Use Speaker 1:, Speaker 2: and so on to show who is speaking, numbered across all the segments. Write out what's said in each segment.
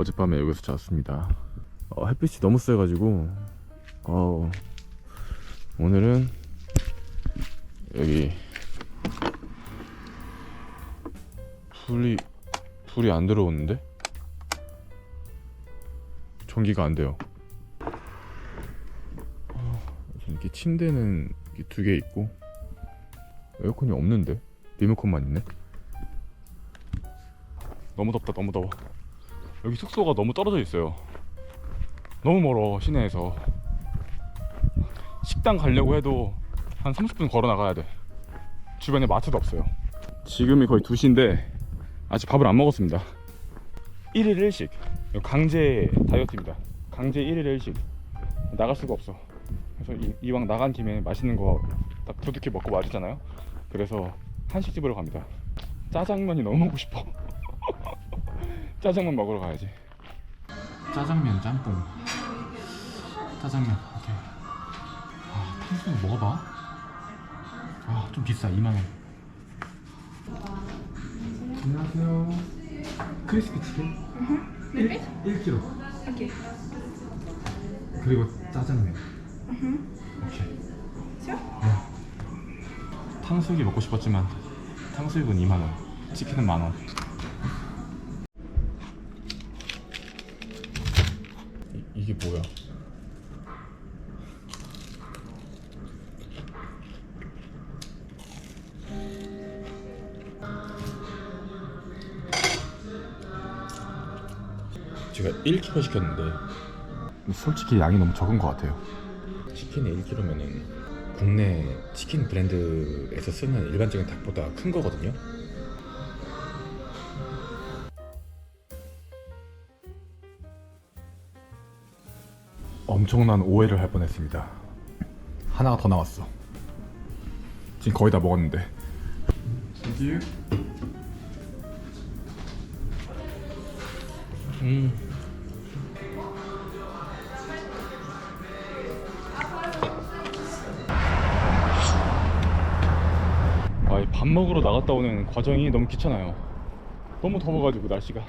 Speaker 1: 어젯밤에 여기서 잤습니다. 어, 햇빛이 너무 세가지고 어, 오늘은 여기 불이 불이 안 들어오는데 전기가 안 돼요. 어, 이렇게 침대는 두 개 있고 에어컨이 없는데 리모컨만 있네. 너무 덥다 너무 더워. 여기 숙소가 너무 떨어져 있어요. 너무 멀어 시내에서. 식당 가려고 해도 한 30분 걸어 나가야 돼. 주변에 마트도 없어요. 지금이 거의 2시인데 아직 밥을 안 먹었습니다. 1일 1식. 강제 다이어트입니다. 강제 1일 1식. 나갈 수가 없어. 그래서 이, 이왕 나간 김에 맛있는 거 딱 두둑히 먹고 말이잖아요. 그래서 한식집으로 갑니다. 짜장면이 너무 먹고 싶어. 짜장면 먹으러 가야지. 짜장면 짬뽕. 짜장면 오케이. 아 탕수육 먹어봐. 아 좀 비싸 2만 원. 안녕하세요. 크리스피 치킨.
Speaker 2: Maybe?
Speaker 1: 1kg.
Speaker 2: Okay.
Speaker 1: 그리고 짜장면. 오케이.
Speaker 2: Sure.
Speaker 1: 탕수육이 먹고 싶었지만 탕수육은 2만 원, 치킨은 만 원. 이, 이게 뭐야? 제가 1kg 시켰는데 솔직히 양이 너무 적은 것 같아요. 치킨이 1kg면은 국내 치킨 브랜드에서 쓰는 일반적인 닭보다 큰 거거든요. 엄청난 오해를 할 뻔했습니다. 하나가 더 나왔어. 지금 거의 다 먹었는데. Thank 음. 아, 이밥 먹으러 나갔다 오는 과정이 너무 귀찮아요. 너무 더워가지고 날씨가.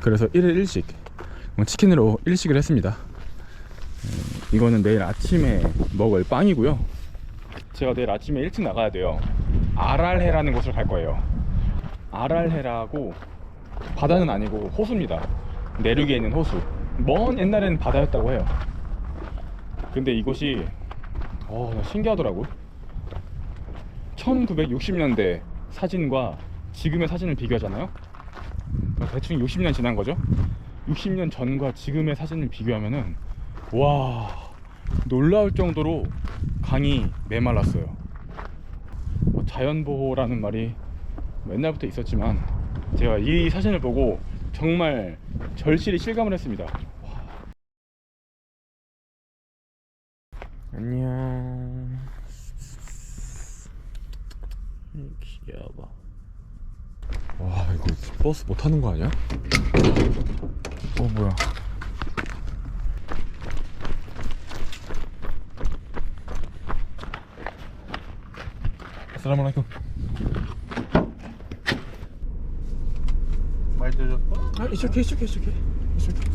Speaker 1: 그래서 1일 1식 치킨으로 1식을 했습니다. 음, 이거는 내일 아침에 먹을 빵이고요. 제가 내일 아침에 일찍 나가야 돼요. 아랄해라는 곳을 갈 거예요. 아랄해라고 바다는 아니고 호수입니다. 내륙에 있는 호수. 먼 옛날에는 바다였다고 해요. 근데 이곳이 어, 신기하더라고. 1960년대 사진과 지금의 사진을 비교하잖아요. 대충 60년 지난 거죠. 60년 전과 지금의 사진을 비교하면은 와 놀라울 정도로 강이 메말랐어요. 뭐 자연보호라는 말이 옛날부터 있었지만 제가 이 사진을 보고 정말 절실히 실감을 했습니다. 와. 안녕. 귀여워. 와 이거 버스 못 타는 거 아니야? 어 뭐야? 아살라말라이쿰.
Speaker 3: 많이 늦었어?
Speaker 1: 아, it's okay, it's okay, it's okay. It's okay.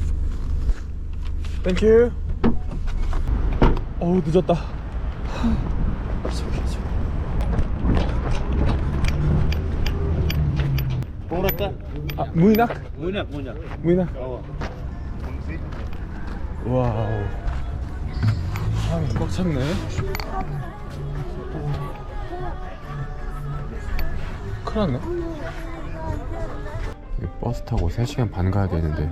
Speaker 1: Thank you. 어우 늦었다. It's okay, it's okay.
Speaker 3: 동그랗다?
Speaker 1: 아, 무이낙?
Speaker 3: 문약 문약
Speaker 1: 무이낙.
Speaker 3: 어
Speaker 1: 와우. 사람이 꽉 찼네. 큰일 났네. 버스 타고 3시간 반 가야 되는데.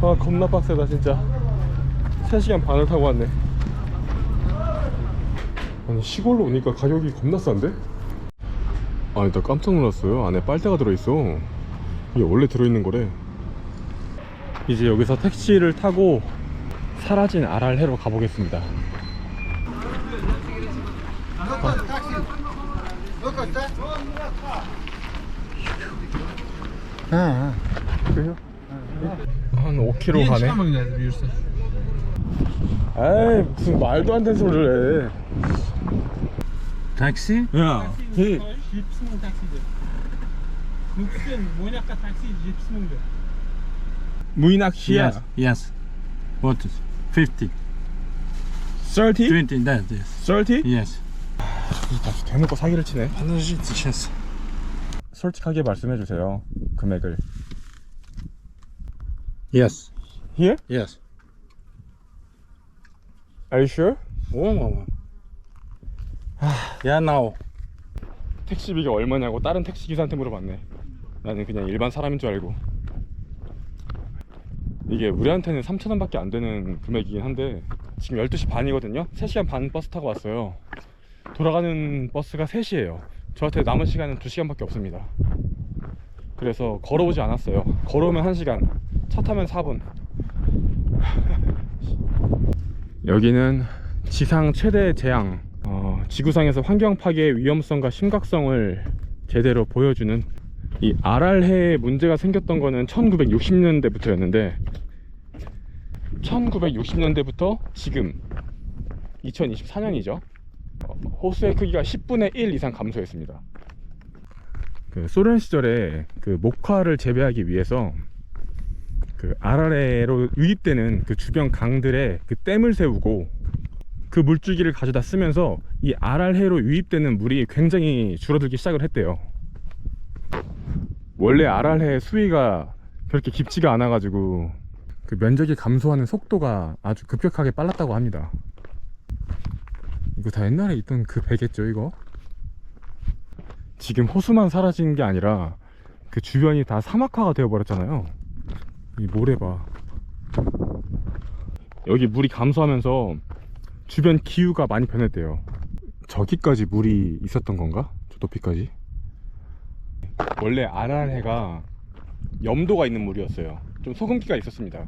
Speaker 1: 아 겁나 빡세다 진짜 3시간 반을 타고 왔네 아니 시골로 오니까 가격이 겁나 싼데? 아니 나 깜짝 놀랐어요 안에 빨대가 들어있어 이게 원래 들어있는 거래 이제 여기서 택시를 타고 사라진 아랄해로 가보겠습니다 그래요? 한 5km 가네. 에이 무슨 말도 안 되는 소리를 해.
Speaker 2: Taksi?
Speaker 1: 야, 히
Speaker 3: 70 мың таксиде нүкістен мойнаққа такси 70 мың де
Speaker 1: 무인학시야.
Speaker 2: Yes. Yes. What is? 50.
Speaker 1: 30?
Speaker 2: 20, that is.
Speaker 1: 30?
Speaker 2: Yes.
Speaker 1: 다시 대놓고 사기를 치네.
Speaker 2: Подождите, сейчас.
Speaker 1: 솔직하게 말씀해 주세요. 금액을.
Speaker 2: Yes.
Speaker 1: Here?
Speaker 2: Yes.
Speaker 1: Are you sure?
Speaker 2: One moment. Yeah, now.
Speaker 1: 택시비가 얼마냐고 다른 택시 기사한테 물어봤네. 나는 그냥 일반 사람인 줄 알고. 이게 우리한테는 3,000원 밖에 안 되는 금액이긴 한데 지금 12시 반이거든요. 3시간 반 버스 타고 왔어요. 돌아가는 버스가 3시예요. 저한테 남은 시간은 2시간 밖에 없습니다. 그래서 걸어오지 않았어요. 걸어오면 1시간, 차 타면 4분. 여기는 지상 최대 재앙, 어, 지구상에서 환경 파괴의 위험성과 심각성을 제대로 보여주는 이 아랄해에 문제가 생겼던 거는 1960년대부터였는데 1960년대부터 지금 2024년이죠. 호수의 크기가 10분의 1 이상 감소했습니다. 그 소련 시절에 그 목화를 재배하기 위해서 그 아랄해로 유입되는 그 주변 강들에 그 댐을 세우고 그 물줄기를 가져다 쓰면서 이 아랄해로 유입되는 물이 굉장히 줄어들기 시작을 했대요. 원래 아랄해 수위가 그렇게 깊지가 않아 가지고 그 면적이 감소하는 속도가 아주 급격하게 빨랐다고 합니다. 이거 다 옛날에 있던 그 배겠죠, 이거? 지금 호수만 사라진 게 아니라 그 주변이 다 사막화가 되어 버렸잖아요. 이 모래 봐. 여기 물이 감소하면서 주변 기후가 많이 변했대요. 저기까지 물이 있었던 건가? 저 높이까지? 원래 아랄해가 염도가 있는 물이었어요. 좀 소금기가 있었습니다.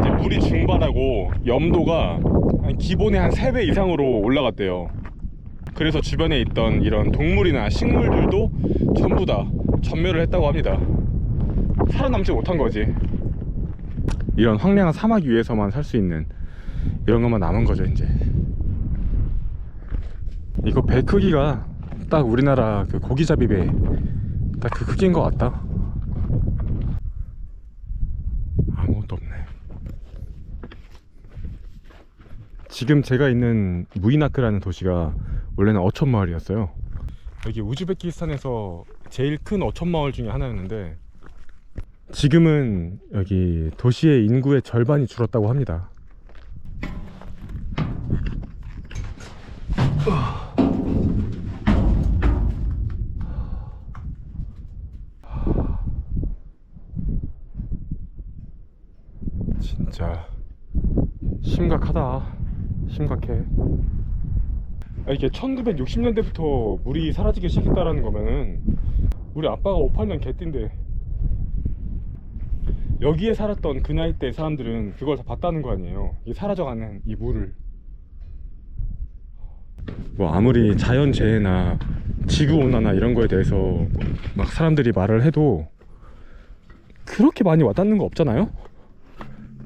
Speaker 1: 이제 물이 증발하고 염도가 한 기본의 한 3배 이상으로 올라갔대요. 그래서 주변에 있던 이런 동물이나 식물들도 전부 다 전멸을 했다고 합니다. 살아남지 못한 거지. 이런 황량한 사막 위에서만 살 수 있는 이런 것만 남은 거죠 이제. 이거 배 크기가 딱 우리나라 그 고기잡이 배 딱 그 크기인 것 같다. 아무것도 없네. 지금 제가 있는 무이나크라는 도시가 원래는 어촌 마을이었어요. 여기 우즈베키스탄에서 제일 큰 어촌 마을 중에 하나였는데 지금은 여기 도시의 인구의 절반이 줄었다고 합니다. 진짜 심각하다. 심각해. 아, 이게 1960년대부터 물이 사라지기 시작했다라는 거면은 우리 아빠가 58년 개띠인데 여기에 살았던 그 나이 때 사람들은 그걸 다 봤다는 거 아니에요. 이 사라져가는 이 물을. 뭐 아무리 자연 재해나 지구 온난화 이런 거에 대해서 막 사람들이 말을 해도 그렇게 많이 와닿는 거 없잖아요.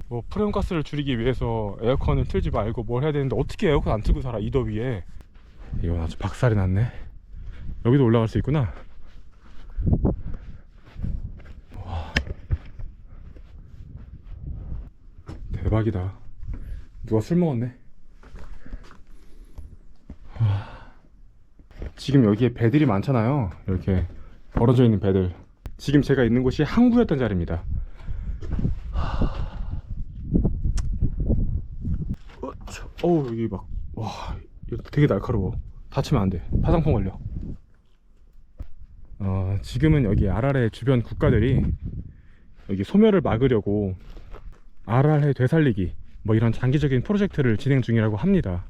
Speaker 1: 뭐 프레온가스를 줄이기 위해서 에어컨을 틀지 말고 뭘 해야 되는데 어떻게 에어컨 안 틀고 살아 이 더위에. 이건 아주 박살이 났네. 여기도 올라갈 수 있구나. 대박이다. 누가 술 먹었네. 와. 지금 여기에 배들이 많잖아요. 이렇게 벌어져 있는 배들. 지금 제가 있는 곳이 항구였던 자리입니다. 어우 여기 막와 이거 되게 날카로워. 다치면 안 돼. 파상풍 걸려. 어, 지금은 여기 아라레 주변 국가들이 여기 소멸을 막으려고 아랄해 되살리기 뭐 이런 장기적인 프로젝트를 진행 중이라고 합니다.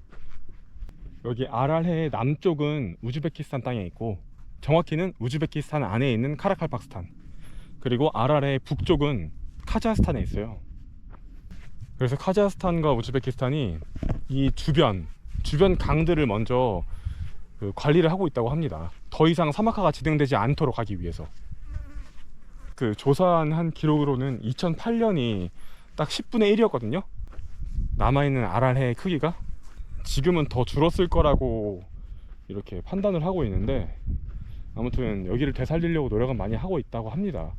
Speaker 1: 여기 아랄해의 남쪽은 우즈베키스탄 땅에 있고 정확히는 우즈베키스탄 안에 있는 카라칼팍스탄 그리고 아랄해의 북쪽은 카자흐스탄에 있어요. 그래서 카자흐스탄과 우즈베키스탄이 이 주변 주변 강들을 먼저 그 관리를 하고 있다고 합니다. 더 이상 사막화가 진행되지 않도록 하기 위해서. 그 조사한 한 기록으로는 2008년이 딱 10분의 1이었거든요. 남아있는 아랄해의 크기가 지금은 더 줄었을 거라고 이렇게 판단을 하고 있는데 아무튼 여기를 되살리려고 노력은 많이 하고 있다고 합니다.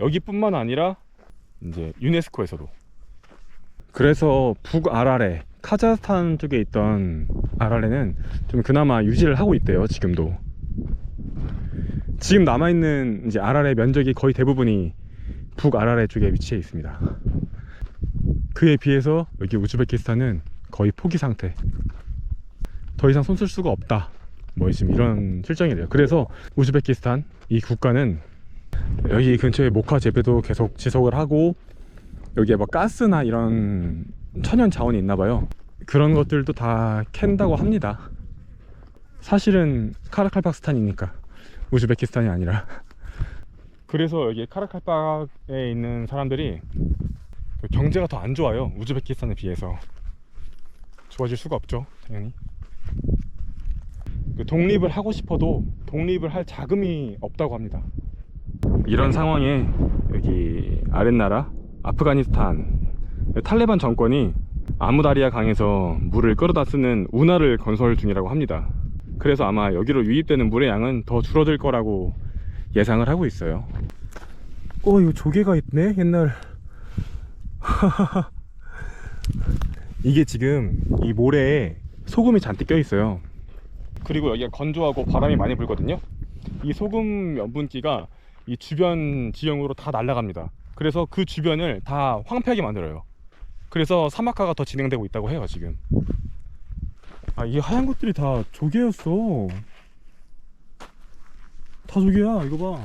Speaker 1: 여기뿐만 아니라 이제 유네스코에서도. 그래서 북아랄에 카자흐스탄 쪽에 있던 아랄에는 좀 그나마 유지를 하고 있대요 지금도. 지금 남아있는 이제 아랄의 면적이 거의 대부분이 북아랄의 쪽에 위치해 있습니다. 그에 비해서 여기 우즈베키스탄은 거의 포기 상태 더 이상 손 쓸 수가 없다 뭐 지금 이런 실정이래요 그래서 우즈베키스탄 이 국가는 여기 근처에 목화 재배도 계속 지속을 하고 여기에 뭐 가스나 이런 천연 자원이 있나 봐요. 그런 것들도 다 캔다고 합니다. 사실은 카라칼팍스탄이니까 우즈베키스탄이 아니라. 그래서 여기 카라칼팍에 있는 사람들이 그 경제가 더 안 좋아요. 우즈베키스탄에 비해서. 좋아질 수가 없죠, 당연히. 그 독립을 하고 싶어도 독립을 할 자금이 없다고 합니다. 이런 상황에 여기 아랫나라 아프가니스탄 탈레반 정권이 아무다리아 강에서 물을 끌어다 쓰는 운하를 건설 중이라고 합니다. 그래서 아마 여기로 유입되는 물의 양은 더 줄어들 거라고 예상을 하고 있어요. 어, 이거 조개가 있네, 옛날. 이게 지금 이 모래에 소금이 잔뜩 껴 있어요. 그리고 여기가 건조하고 바람이 많이 불거든요. 이 소금 염분기가 이 주변 지형으로 다 날아갑니다. 그래서 그 주변을 다 황폐하게 만들어요. 그래서 사막화가 더 진행되고 있다고 해요, 지금. 아, 이 하얀 것들이 다 조개였어. 다 조개야, 이거 봐.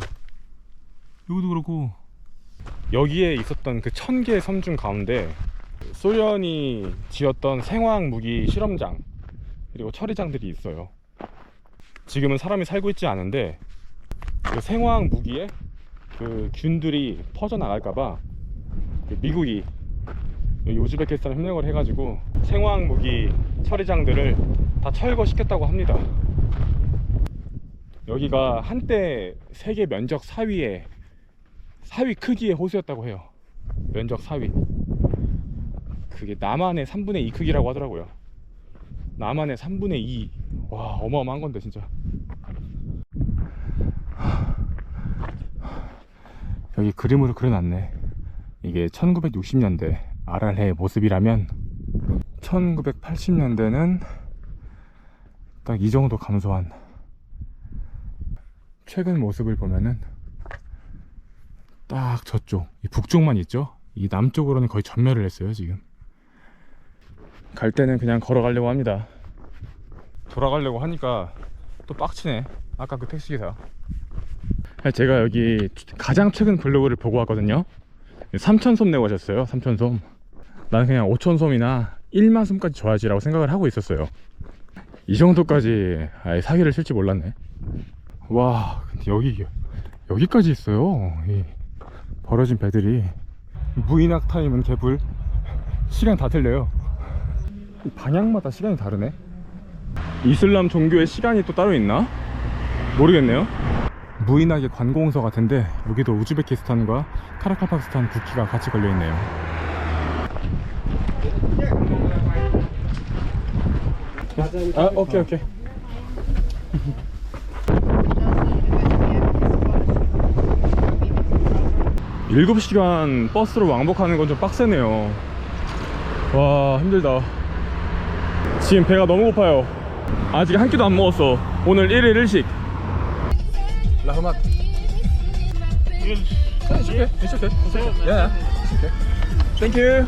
Speaker 1: 여기도 그렇고. 여기에 있었던 그 천 개의 섬 중 가운데 소련이 지었던 생화학 무기 실험장 그리고 처리장들이 있어요. 지금은 사람이 살고 있지 않은데 그 생화학 무기에 그 균들이 퍼져 나갈까봐 그 미국이 여기 우즈베키스탄 협력을 해가지고 생화학 무기 처리장들을 다 철거시켰다고 합니다. 여기가 한때 세계 면적 4위에 4위 크기의 호수였다고 해요. 면적 4위. 그게 남한의 3분의 2 크기라고 하더라고요. 남한의 3분의 2. 와, 어마어마한 건데, 진짜. 여기 그림으로 그려놨네. 이게 1960년대 아랄해의 모습이라면 1980년대는 딱 이 정도 감소한 최근 모습을 보면은 딱 저쪽 이 북쪽만 있죠 이 남쪽으로는 거의 전멸을 했어요 지금 갈 때는 그냥 걸어가려고 합니다. 돌아가려고 하니까 또 빡치네. 아까 그 택시기사. 제가 여기 가장 최근 블로그를 보고 왔거든요. 삼천솜 내고 하셨어요 삼천솜. 나는 그냥 오천솜이나 1만 솜까지 줘야지 라고 생각을 하고 있었어요. 이 정도까지 아예 사기를 칠지 몰랐네. 와 근데 여기 여기까지 있어요 이 버려진 배들이. 무인학 타임은 개불 시간 다 틀려요. 이 방향마다 시간이 다르네. 이슬람 종교의 시간이 또 따로 있나? 모르겠네요. 무인학의 관공서 같은데 여기도 우즈베키스탄과 카라카파스탄 국기가 같이 걸려있네요. 아 오케이 오케이. 일곱 시간 버스로 왕복하는 건 좀 빡세네요. 와 힘들다 지금 배가 너무 고파요. 아직 한 끼도 안 먹었어. 오늘 1일 1식. 라흐맛 땡큐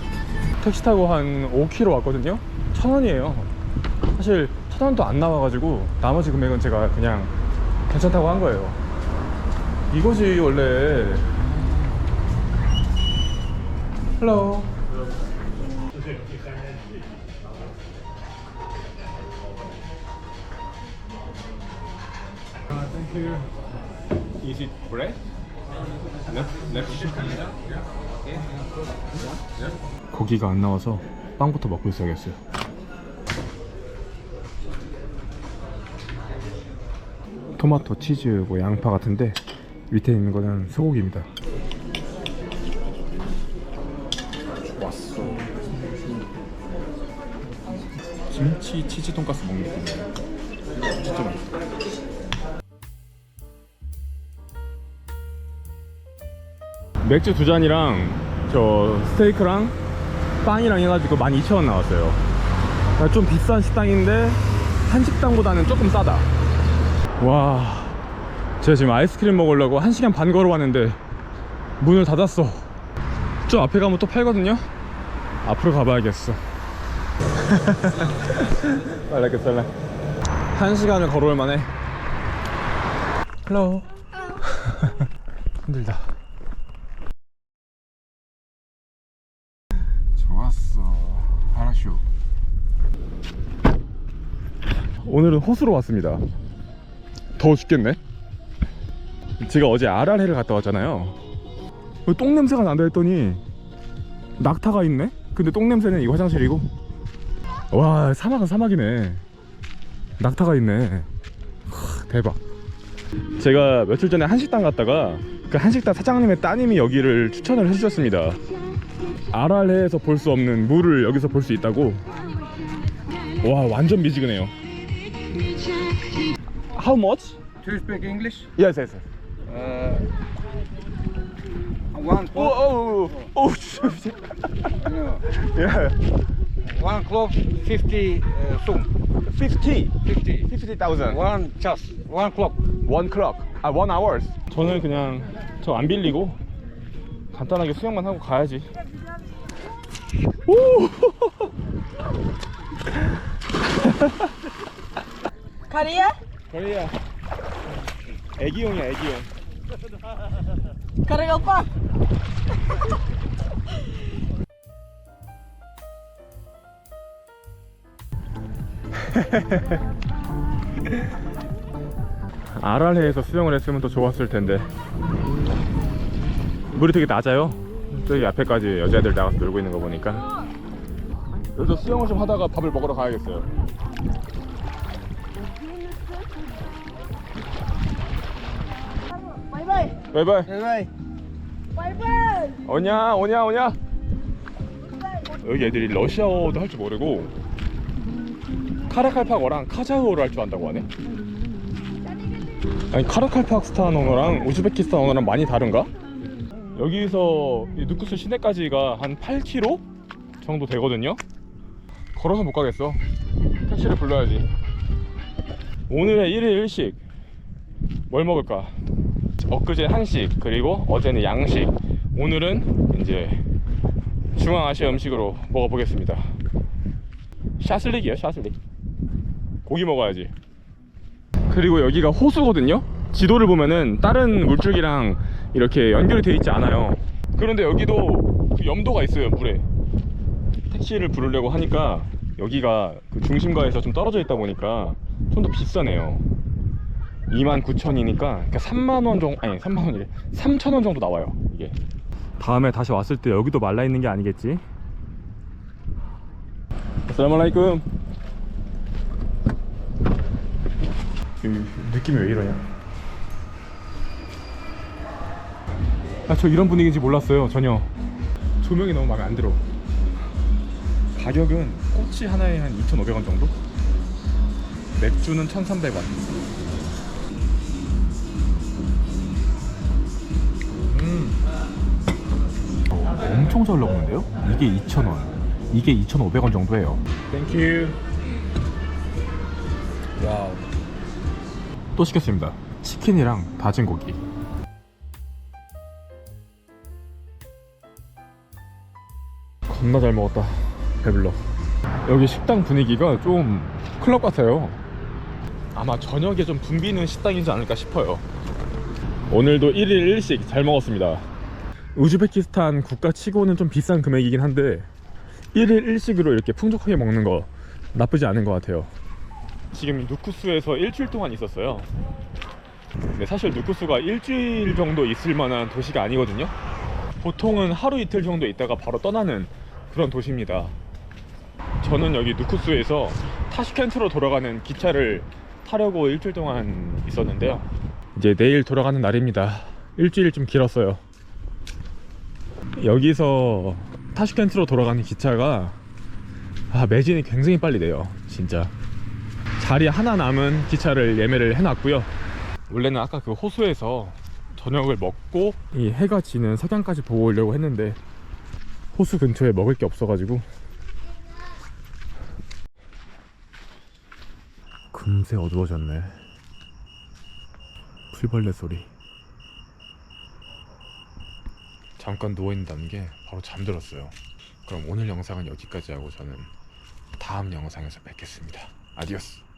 Speaker 1: 택시 타고 한 5km 왔거든요. 천 원이에요. 사실 천 원도 안 나와가지고 나머지 금액은 제가 그냥 괜찮다고 한 거예요. 이거지 원래. 헬 Is it bread? 고기가 안 나와서 빵부터 먹고 있어야겠어요. 토마토, 치즈, 뭐 양파 같은데 밑에 있는 거는 소고기입니다. 좋았어. 김치 치즈 돈가스 먹는 느낌이에요. 진짜 맛있어. 맥주 두 잔이랑 저 스테이크랑 빵이랑 해가지고 12,000원 나왔어요. 그러니까 좀 비싼 식당인데 한식당보다는 조금 싸다. 와, 제가 지금 아이스크림 먹으려고 1시간 반 걸어왔는데 문을 닫았어. 저 앞에 가면 또 팔거든요. 앞으로 가봐야겠어. 빨라게 빨라. 한 시간을 걸어올 만해. 헬로. 힘들다. 좋았어. 하라쇼. 오늘은 호수로 왔습니다. 더워 죽겠네. 제가 어제 아랄해를 갔다 왔잖아요. 왜똥 냄새가 난다 했더니 낙타가 있네. 근데 똥 냄새는 이 화장실이고. 와 사막은 사막이네. 낙타가 있네. 하, 대박. 제가 며칠 전에 한식당 갔다가 그 한식당 사장님의 따님이 여기를 추천을 해주셨습니다. 아랄해에서 볼 수 없는 물을 여기서 볼 수 있다고. 와 완전 미지근해요. How much?
Speaker 4: Do you speak English?
Speaker 1: Yes, yes. yes.
Speaker 4: Uh, one
Speaker 1: Oh,
Speaker 4: cloth,
Speaker 1: oh, oh, oh,
Speaker 4: no,
Speaker 1: yeah.
Speaker 4: one cloth, fifty uh, sum,
Speaker 1: 50,
Speaker 4: fifty.
Speaker 1: 50,000.
Speaker 4: One just one clock.
Speaker 1: One clock. 아, one hours. 저는 그냥 저 안 빌리고 간단하게 수영만 하고 가야지. 오!
Speaker 5: Korea?
Speaker 1: 거리야. 애기용이야, 애기용.
Speaker 5: Korea opa?
Speaker 1: 아랄해에서 수영을 했으면 더 좋았을 텐데. 물이 되게 낮아요. 저기 앞에까지 여자애들 나가서 놀고 있는 거 보니까. 여기서 수영을 좀 하다가 밥을 먹으러 가야겠어요. 바이바이.
Speaker 5: Bye bye.
Speaker 1: 오냐, 오냐, 오냐. 여기 애들이 러시아어도 할 줄 모르고 카라칼팍어랑 카자흐어를 할 줄 안다고 하네. 아니 카라칼팍스탄 언어랑 우즈베키스탄 언어랑 많이 다른가? 여기서 이 누쿠스 시내까지가 한 8km 정도 되거든요. 걸어서 못 가겠어. 택시를 불러야지. 오늘의 1일 일식 뭘 먹을까? 엊그제 한식 그리고 어제는 양식. 오늘은 이제 중앙아시아 음식으로 먹어보겠습니다. 샤슬릭이요 샤슬릭. 고기 먹어야지. 그리고 여기가 호수거든요? 지도를 보면은 다른 물줄기랑 이렇게 연결이 돼 있지 않아요. 그런데 여기도 그 염도가 있어요 물에. 택시를 부르려고 하니까 여기가 그 중심가에서 좀 떨어져 있다 보니까 좀 더 비싸네요 29,000이니까 그러니까 3만 원 정도 아니 3만 원이래 3천 원 정도 나와요 이게 다음에 다시 왔을 때 여기도 말라 있는 게 아니겠지? 아살라말라이쿰 느낌이 왜 이러냐? 아 저 이런 분위기인지 몰랐어요 전혀 조명이 너무 마음에 안 들어 가격은 꼬치 하나에 한 2,500원 정도? 맥주는 1,300원 엄청 잘 나오는데요? 이게 2,000원. 이게 2,500원 정도예요. 땡큐 와우 또 시켰습니다. 치킨이랑 다진 고기. 겁나 잘 먹었다 배불러. 여기 식당 분위기가 좀 클럽 같아요. 아마 저녁에 좀 붐비는 식당이지 않을까 싶어요. 오늘도 1일 1식 잘 먹었습니다 우즈베키스탄 국가 치고는 좀 비싼 금액이긴 한데 1일 1식으로 이렇게 풍족하게 먹는 거 나쁘지 않은 것 같아요 지금 누쿠스에서 일주일 동안 있었어요 근데 사실 누쿠스가 일주일 정도 있을 만한 도시가 아니거든요 보통은 하루 이틀 정도 있다가 바로 떠나는 그런 도시입니다 저는 여기 누쿠스에서 타슈켄트로 돌아가는 기차를 타려고 일주일 동안 있었는데요. 이제 내일 돌아가는 날입니다. 일주일 좀 길었어요. 여기서 타슈켄트로 돌아가는 기차가 아, 매진이 굉장히 빨리 돼요. 진짜. 자리 하나 남은 기차를 예매를 해놨고요. 원래는 아까 그 호수에서 저녁을 먹고 이 해가 지는 석양까지 보고 오려고 했는데 호수 근처에 먹을 게 없어가지고 금세 어두워졌네. 풀벌레 소리. 잠깐 누워있는 게 바로 잠들었어요. 그럼 오늘 영상은 여기까지 하고 저는 다음 영상에서 뵙겠습니다. 아디오스.